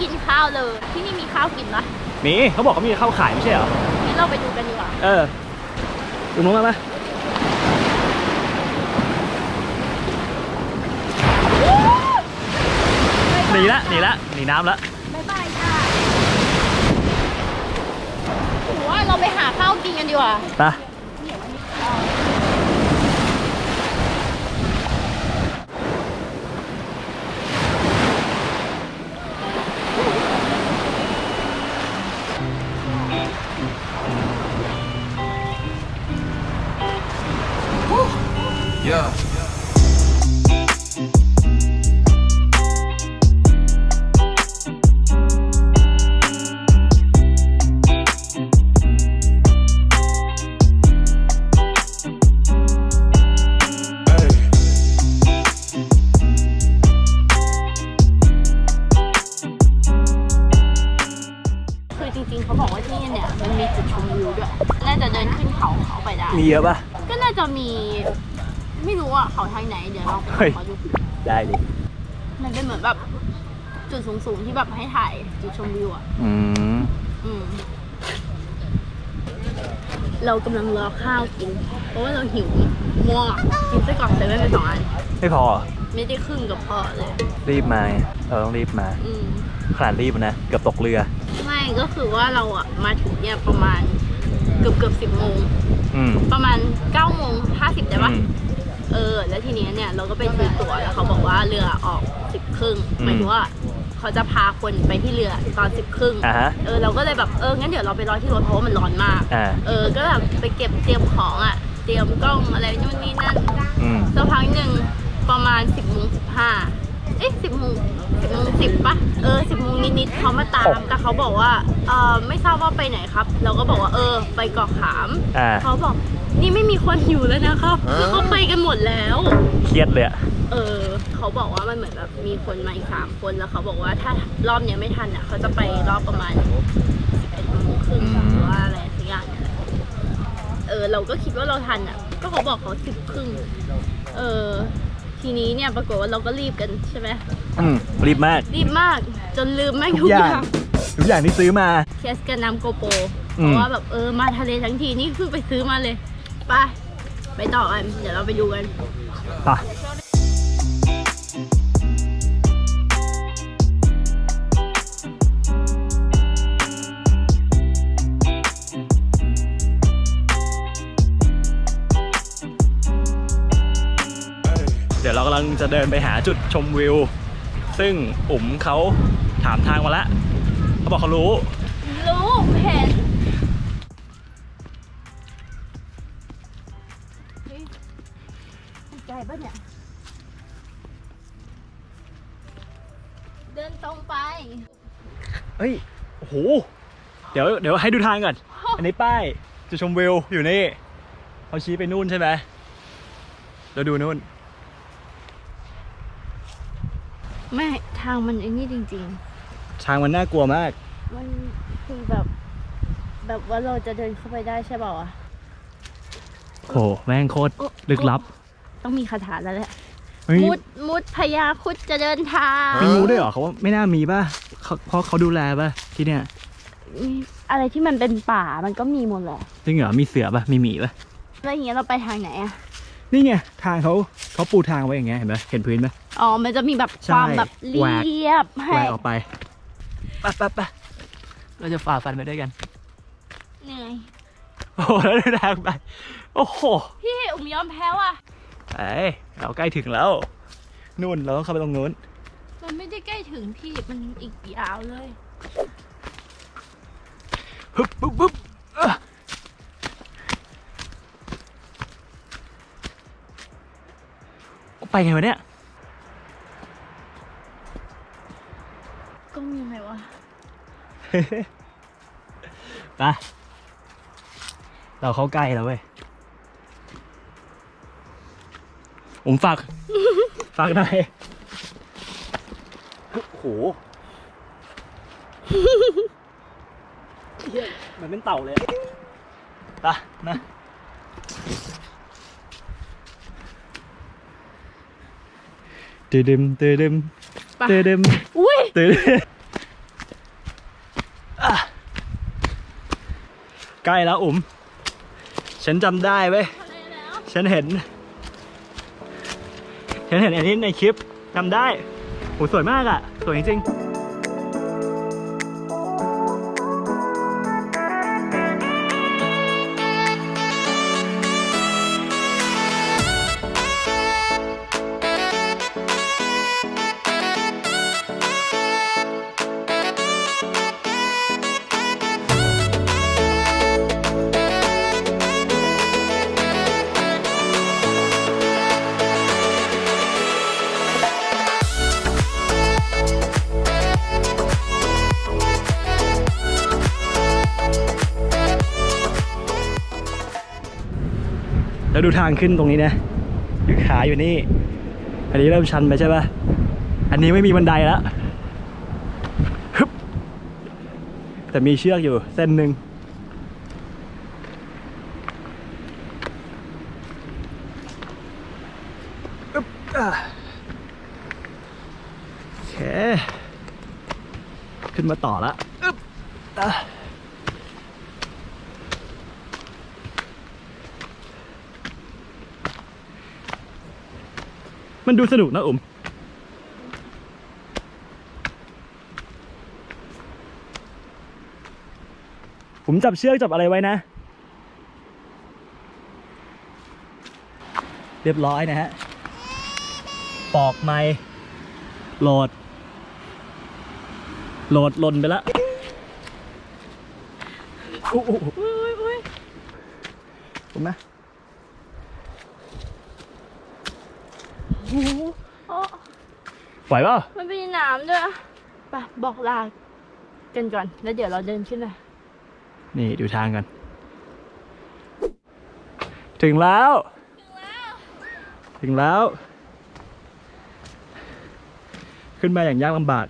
กินข้าวเลย ที่นี่มีข้าวกินปะมีเขาบอกเขามีข้าวขายไม่ใช่เหรอ งั้นเราไปดูกันดีกว่าเออดูนู้นมาปะหนีละหนีละหนีน้ำละบ๊ายบายค่ะผมว่าเราไปหาข้าวกินกันดีกว่า ไป 야. างไหนเดี๋ยวเราไปเฮ้ย ขอดูได้ดิมันเป็นเหมือนแบบจุดสูงๆที่แบบให้ถ่ายจุดชมวิวอะ อืมอืม เรากำลังรอข้าวกิน เพราะว่าเราหิวมากกินไส้กรอกเซเว่นไปสองอัน ไม่พอเหรอไม่ได้ครึ่งกับพ่อเลย รีบมาเราต้องรีบมา อืม ขนาดรีบนะเกือบตกเรือ ไม่ก็คือว่าเราอะมาถึงเนี่ยประมาณเกือบเกือบสิบโมง อืมประมาณ9ก้าโมงห้าสิบได้ปะอืม เออ แล้วทีเนี้ยเนี่ยเราก็ไปซื้อตั๋วแล้วเขาบอกว่าเรือออกสิบครึ่งอืมหมายถึงว่าเขาจะพาคนไปที่เรือตอนสิบครึ่งอ่าฮะ เออเราก็เลยแบบเอองั้นเดี๋ยวเราไปรอที่รถเพราะว่ามันร้อนมาก อ่า เออ ก็แบบไปเก็บเตรียมของอะ เตรียมกล้องอะไรนู่นนี่นั่นอืม สักพักหนึ่งประมาณสิบโมงสิบห้าเอ๊ะสิบโมงสิบโมงสิบปะเออสิบโมงนิดๆเขามาตาม แต่เขาบอกว่าเออไม่ทราบว่าไปไหนครับ เราก็บอกว่าเออ ไปเกาะขาม อ่า เขาบอก นี่ไม่มีคนอยู่แล้วนะครับคือเขาไปกันหมดแล้ว เครียดเลยอะเออ เขาบอกว่ามันเหมือนแบบมีคนมาอีกสามคนแล้วเขาบอกว่าถ้ารอบเนี้ยไม่ทันอะเขาจะไปรอบประมาณสิบเอ็ดโมงครึ่งหรือว่าอะไรสักอย่างเนี่ยแหละเออ เราก็คิดว่าเราทันอะ ก็เขาบอกเขาสิบครึ่งเออ ทีนี้เนี่ยปรากฏว่าเราก็รีบกันใช่ไหมอืมรีบมาก รีบมากจนลืมแม่งทุกอย่างทุกอย่างที่ซื้อมาเคสกันน้ำโกโปรอืเพมราะว่าแบบเออมาทะเลทั้งทีนี่คือไปซื้อมาเลย ไป ไปต่อกัน เดี๋ยวเราไปดูกัน ไปเดี๋ยวเรากำลังจะเดินไปหาจุดชมวิว ซึ่งอุ๋มเขาถามทางมาแล้วเขาบอกเขารู้ รู้เห็น เฮ้ยโอ้โหเดี๋ยวเดี๋ยวให้ดูทางก่อน อันนี้ป้ายจุดชมวิวอยู่นี่เขาชี้ไปนู่นใช่ไหมเราดูนู่น ไม่ ทางมันไอ้นี่จริง ทางมันน่ากลัวมาก ๆ มันคือแบบ แบบว่าเราจะเดินเข้าไปได้ใช่เปล่าอะโห แม่งโคตรโอ้ลึกลับ ต้องมีคาถาแล้วแหละ เฮ้ยมุดมุดพญาครุดจะเดินทางมีงูด้วยเหรอเขาว่าไม่น่ามีป่ะเขาเพราะเขาดูแลป่ะที่เนี่ยมีอะไรที่มันเป็นป่ามันก็มีหมดแหละจริงเหรอมีเสือป่ะมีหมีป่ะแล้วอย่างเงี้ยเราไปทางไหนอะนี่ไงทางเขาเขาปูทางไว้อย่างเงี้ยเห็นไหมเห็นพื้นไหมอ๋อมันจะมีแบบใช่ความแบบแหวกเรียบให้แหวกออกไปไปไปไปเราจะฝ่าฟันไปด้วยกันเหนื่อยโอ้โหแล้วเดินทางไปโอ้โหพี่อุ๋มยอมแพ้ว่ะ เอ้ยเราใกล้ถึงแล้วนู่นเราต้องเข้าไปตรงนู้น มันไม่ได้ใกล้ถึงพี่มันอีกยาวเลยฮึบปุ๊บปุ๊บเอ้อไปไงวะเนี่ย ก็มีไหมวะไปเราเข้าใกล้แล้วเว้ย ผมฝาก ฝากหน่อยโอ้โหเหมือนเป็นเต่าเลยตะนะ เตเดมเตเดมเตเดมอุ้ย เตเดมใกล้แล้วอุ๋ม ฉันจำได้เว้ย ฉันเห็น ฉันเห็นอันนี้ในคลิปจำได้โหสวยมากอะ่ะ สวยจริงๆ แล้วดูทางขึ้นตรงนี้นะอยู่ขาอยู่นี่ อันนี้เริ่มชันไปใช่ปะอันนี้ไม่มีบันไดแล้วฮึบแต่มีเชือกอยู่เส้นหนึ่งอึ๊บอะโอเค ขึ้นมาต่อละอึ๊บอะ มันดูสนุกนะอุ๋มผมจับเชือกจับอะไรไว้นะ เรียบร้อยนะฮะ ปอกไม้โหลด โหลดหล่นไปแล้วอู้อู้อู้อุ้ยอุ้ยผมนะ โอ้โหอ๋อไหวเปล่ามันมีน้ำด้วยไปบอกลากันก่อน แล้วเดี๋ยวเราเดินขึ้นเลยนี่ดูทางกัน ถึงแล้ว ถึงแล้ว ขึ้นมาอย่างยากลำบาก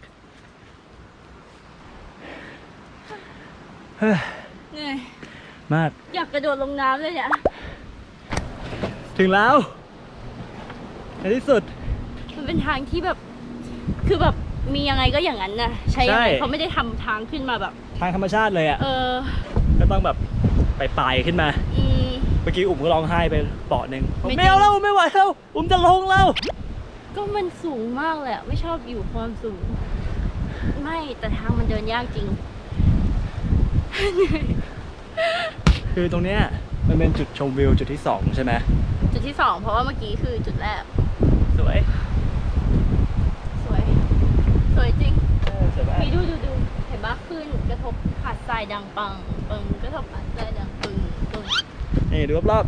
เฮ้ยเหนื่อยมาก อยากกระโดดลงน้ำเลยเนี่ย ถึงแล้ว ในที่สุด มันเป็นทางที่แบบ คือแบบมียังไงก็อย่างนั้นนะใช่ยังไงใช่เขาไม่ได้ทำทางขึ้นมาแบบ ทางธรรมชาติเลยอะ่ะ เออก็ต้องแบบไปปลายขึ้นมา อืม เมื่อกี้อุ๋มก็ร้องไห้ไปเปาะหนึ่งไม่ไม่เอาแล้วไม่ไหวแล้วอุ๋มจะลงแล้ว ก็มันสูงมากเลยอะไม่ชอบอยู่ความสูง ไม่แต่ทางมันเดินยากจริง คือตรงเนี้ยมันเป็นจุดชมวิวจุดที่สองใช่ไหมจุดที่สองเพราะว่าเมื่อกี้คือจุดแรก สวย สวย สวยจริง เออสวยมากมีดูดูดูเห็นปะขึ้นกระทบหาดทรายดังปังปึงกระทบหาดทรายดังปึงปึงนี่ดูรอบ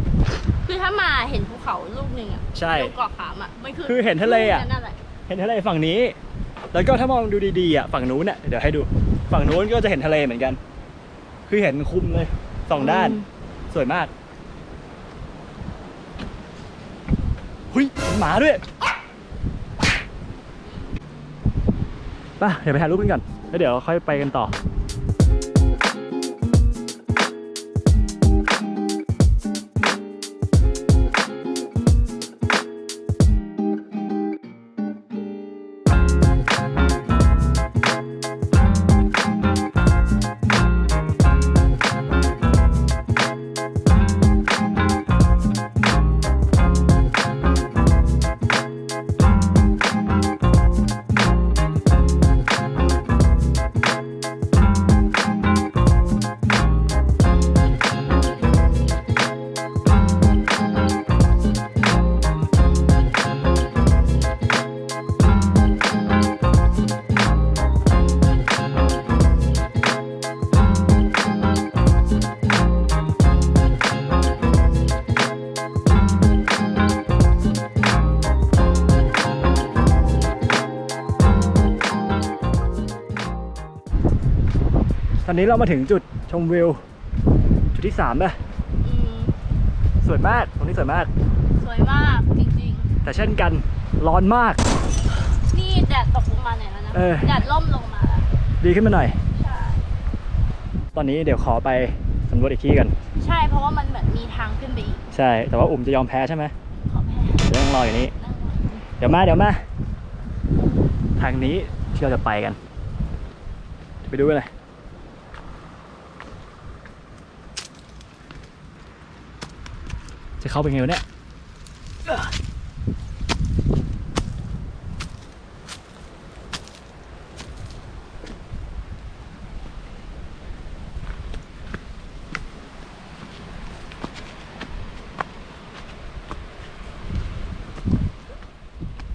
คือถ้ามาเห็นภูเขาลูกหนึ่งอะใช่ตรงเกาะขามอะมันคือคือเห็นทะเลอะ นั่นแหละๆเห็นทะเลฝั่งนี้ แล้วก็ถ้ามองดูดีๆอะฝั่งนู้นเนี่ยเดี๋ยวให้ดู ฝั่งนู้นก็จะเห็นทะเลเหมือนกัน คือเห็นคุมเลยสองด้าน สวยมาก ฮ้ยเห็นหมาด้วยไป่ะเดี๋ยวไปถ่ายรูปกันก่อนแล้วเดี๋ยวค่อยไปกันต่อ อนนี้เรามาถึงจุดชมวิว จุดที่สามแล้วอืมสวยมากตรงนี้สวยมาก สวยมากจริงแต่เช่นกันร้อนมาก ๆ นี่แดดตกลงมาหน่อยแล้วนะ เออ แดดล่มลงมาแล้วดีขึ้นมาหน่อย ใช่ ตอนนี้เดี๋ยวขอไปสำรวจอีกที่กัน ใช่ เพราะว่ามันเหมือนมีทางขึ้นไปอีก ใช่ แต่ว่าอุ่มจะยอมแพ้ใช่ไหมขอแพ้เดี๋ยวต้องรออยู่นี้ นั่งก่อนเดี๋ยวมาเดี๋ยวมาทางนี้ที่เราจะไปกัน ไปดูกันเลย เข้าไปไงวะเนี่ย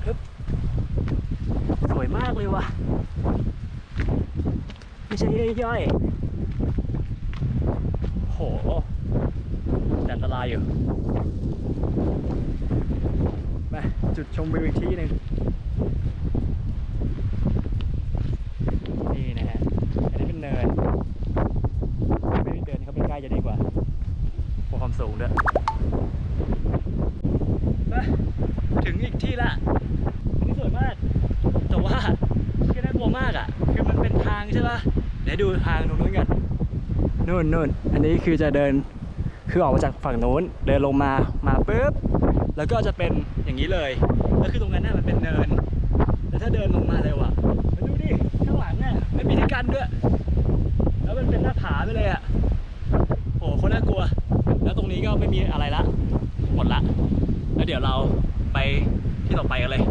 ฮึบสวยมากเลยว่ะ ไม่ใช่ย่อยๆโหแต่อันตรายอยู่ มาจุดชมวิวอีกที่หนึ่งนี่นะฮะ อันนี้เป็นเนิน ไม่ได้เดินเข้าไปใกล้จะดีกว่าพราะความสูงด้วยมาถึงอีกที่ละอันนี้สวยมาก แต่ว่าที่น่ากลัวมากอะ คือมันเป็นทางใช่ป่ะเดี๋ยวดูทางตรงนู้นกันนู่นนู่นอันนี้คือจะเดิน คือออกมาจากฝั่งโน้นเดินลงมามาปุ๊บแล้วก็จะเป็นอย่างนี้เลยแล้วคือตรงนั้นน่ะมันเป็นเนินแต่ถ้าเดินลงมาเร็วอะมาดูดิข้างหลังอะไม่มีที่กันด้วยแล้วมันเป็นหน้าผาไปเลยอะโอ้โหคนน่ากลัว แล้วตรงนี้ก็ไม่มีอะไรละหมดละ แล้วเดี๋ยวเราไปที่ต่อไปกันเลย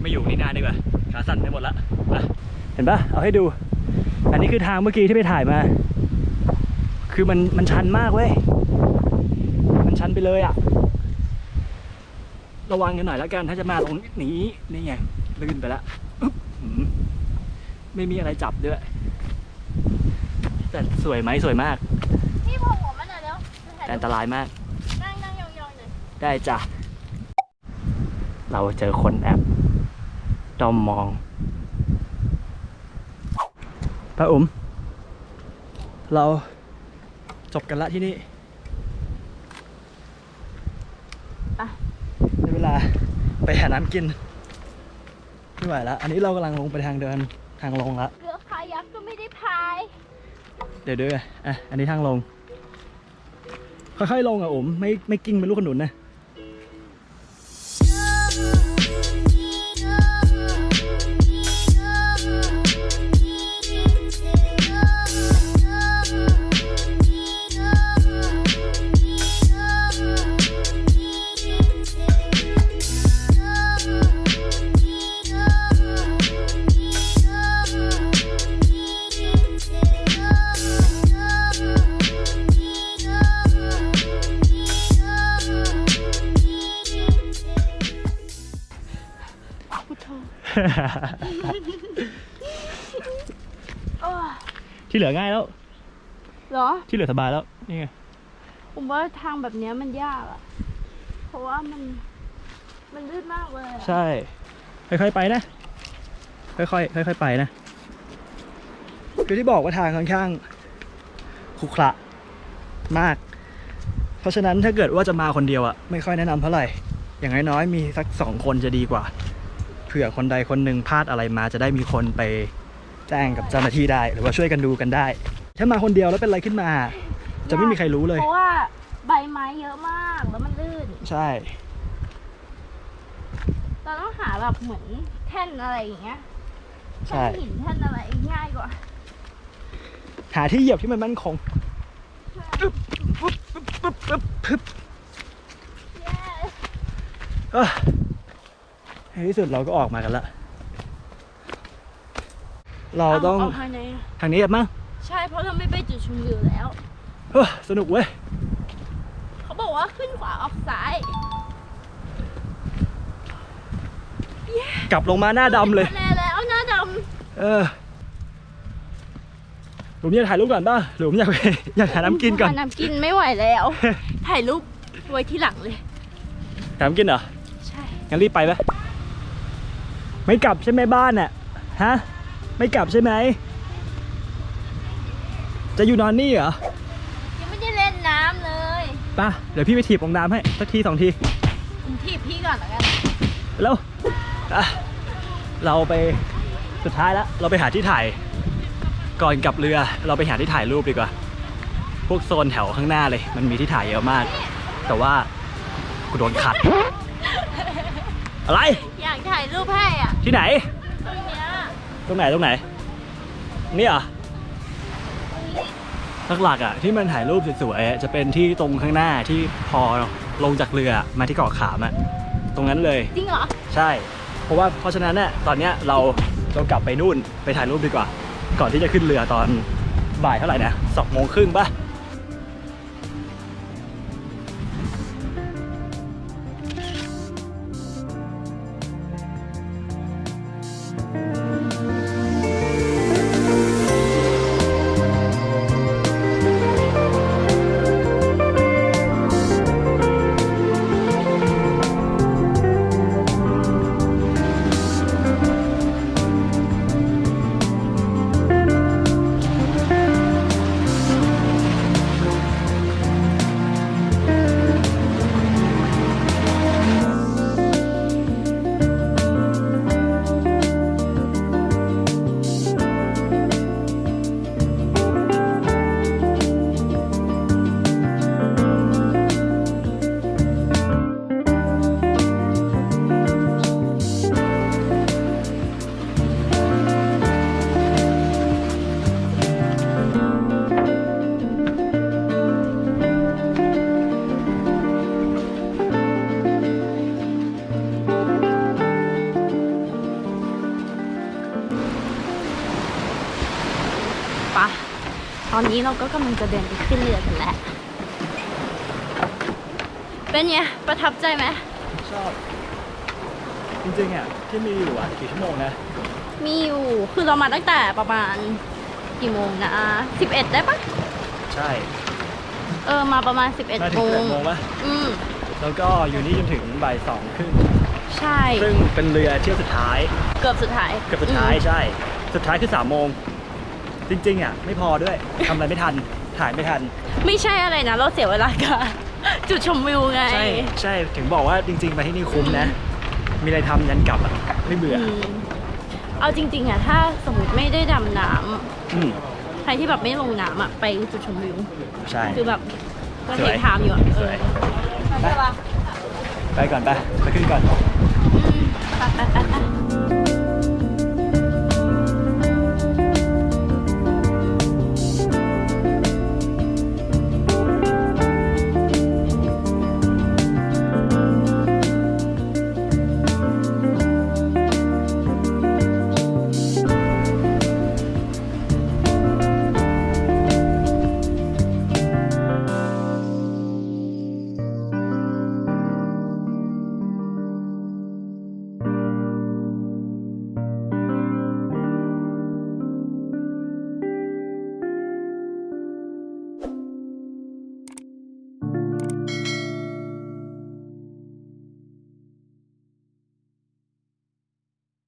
ไม่อยู่นี่นานดีกว่าขาสั่นไปหมดละไปเห็นปะเอาให้ดู อันนี้คือทางเมื่อกี้ที่ไปถ่ายมา คือมันมันชันมากเว้ย ไปเลยอะระวังกันหน่อยแล้วกันถ้าจะมาตรงนี้นี่ไงลื่นไปละอึ๊บหืมไม่มีอะไรจับด้วย แต่สวยไหมสวยมากพี่พงหัวมันหน่อยเร็วจะถ่ายแต่อันตรายมาก นั่งนั่งยองๆเลยได้จ้ะ เราเจอคนแอบดอมมองป้าอุ๋มเราจบกันละที่นี่ ไป ได้เวลา ไปหาน้ำกินไม่ไหวแล้วอันนี้เรากำลังลงไปทางเดินทางลงละเรือคายักก็ไม่ได้พายเดี๋ยวด้วยอะอันนี้ทางลง ค่อยๆลงอะอุ๋มไม่ไม่กิ้งเป็นลูกขนุนนะ โธโอ้ยที่เหลือง่ายแล้ว เหรอ ที่เหลือสบายแล้วนี่ไงผมว่าทางแบบเนี้ยมันยากอะเพราะว่ามัน มันลื่นมากเลยอะใช่ ค่อยๆไปนะ ค่อยๆค่อยๆไปนะคือที่บอกว่าทางค่อนข้างขรุขระมาก เพราะฉะนั้นถ้าเกิดว่าจะมาคนเดียวอะไม่ค่อยแนะนำเท่าไหร่ อย่างน้อยๆมีสักสองคนจะดีกว่าเผื่อคนใดคนหนึ่งพลาดอะไรมาจะได้มีคนไปแจ้งกับเจ้าหน้าที่ได้ หรือว่าช่วยกันดูกันได้ ถ้ามาคนเดียวแล้วเป็นอะไรขึ้นมา จะไม่มีใครรู้เลย เพราะว่าใบไม้เยอะมากแล้วมันลื่น ใช่ เราต้องหาแบบเหมือนแท่นอะไรอย่างเงี้ยใช่แท่นหินแท่นอะไรง่ายกว่า หาที่เหยียบที่มันมั่นคงปึ๊บปึ๊บปึ๊บปึ๊บปึ๊บปึ๊บเย้เอ้อ ในที่สุดเราก็ออกมากันละ เราต้องเอาภายในทางนี้กันมั้งใช่เพราะเราไม่ไปจุดชมวิวแล้ว เฮ้อสนุกเว้ย เขาบอกว่าขึ้นขวาออกซ้ายกลับลงมาหน้าดำเลย ทะเลแล้วหน้าดเออหลุมอยากถ่ายรูปก่อนป่ะหลุมอยากไป อยากหาำน้ำกินก่อน หาน้ำกินไม่ไหวแล้ว ถ่ายรูปไว้ที่หลังเลย หาน้ำกินเหรอ ใช่ งั้นรีบไปไหม ไม่กลับใช่ไหมบ้านน่ะฮะไม่กลับใช่ไหม จะอยู่นอนนี่เหรอยังไม่ได้เล่นน้ำเลยป่ะเดี๋ยวพี่ไปถีบลงน้ำให้สักทีสองทีผมทีบพี่ก่อนแล้วกันแล้วอะเราไปสุดท้ายแล้วเราไปหาที่ถ่าย ก่อนกลับเรือเราไปหาที่ถ่ายรูปดีกว่า พวกโซนแถวข้างหน้าเลย มันมีที่ถ่ายเยอะมาก แต่ว่ากูโดนขัด อะไร อยากถ่ายรูปให้อะที่ไหน ตรงเนี้ยตรงไหนตรงไหน นี่เหรอหลักๆอะที่มันถ่ายรูปสวยๆอะจะเป็นที่ตรงข้างหน้าที่พอลงจากเรือมาที่เกาะขามอะตรงนั้นเลย จริงเหรอใช่ เพราะว่าเพราะฉะนั้นเนี่ยตอนเนี้ยเราเรากลับไปนู่นไปถ่ายรูปดีกว่า ก่อนที่จะขึ้นเรือตอนบ่ายเท่าไหร่นะสองโมงครึ่งป่ะ ปะตอนนี้เราก็กำลังจะเดินไปขึ้นเรือกันแล้ว เป็นไงประทับใจไหมชอบ จริงๆอะที่มีอยู่อะกี่ชั่วโมงนะ มีอยู่คือเรามาตั้งแต่ประมาณกี่โมงนะ11 ได้ปะใช่เออมาประมาณมา11ถึโมงแปงดโมงป่ะอืมแล้วก็อยู่นี่จนถึงบ่ายสองครึ่งใช่ ซึ่งเป็นเรือเที่ยวสุดท้าย เกือบสุดท้าย เกือบสุดท้ายใช่ สุดท้ายคือสามโมง จริงๆอะไม่พอด้วยทำอะไรไม่ทันถ่ายไม่ทัน ไม่ใช่อะไรนะ เราเสียเวลากับจุดชมวิวไง ใช่ใช่ถึงบอกว่าจริงๆไปที่นี่คุ้มนะ มีอะไรทำยันกลับอะไม่เบื่ออืมเอาจริง ๆอะถ้าสมมติไม่ได้ดำน้อืมำใครที่แบบไม่ลงน้ำอะไปจุดชมวิว ใช่ คือแบบก็สวยเห็นทามอยู่อะสเอวยอไปไปก่อนไปไปขึ้นก่อน